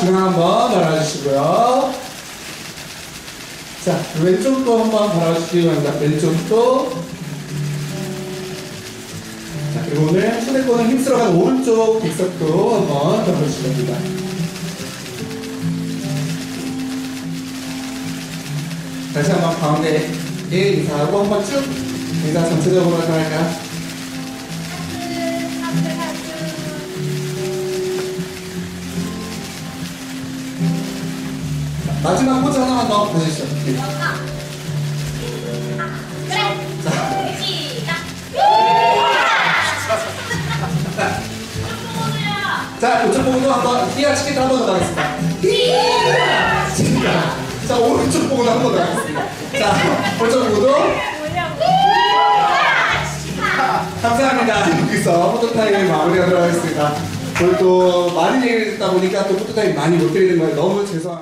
중앙 한번 바라주시고요. 자, 왼쪽도 한번 바라주시기 바랍니다. 왼쪽도. 자, 그리고 오늘 꽂는 힘쓸어간 오른쪽 객석도 한번 바라주시면 됩니다. 다시 한번 가운데 에 인사하고 한번 쭉 인사 전체적으로 할까요? 마지막 포즈 하나만 더 보여주시죠. 네. 자, 오쪽 보고도 한번 히야 치킨 한번 더 하겠습니다. 치킨. 자, 오른쪽 보고도 한번 더 하겠습니다. 자, 오쪽 보고도 감사합니다. 여기서 포토타임을 마무리하도록 하겠습니다. 오늘 또 많은 얘기를 듣다 보니까 또 포토타임 많이 못 드리는 거예요. 너무 죄송합니다.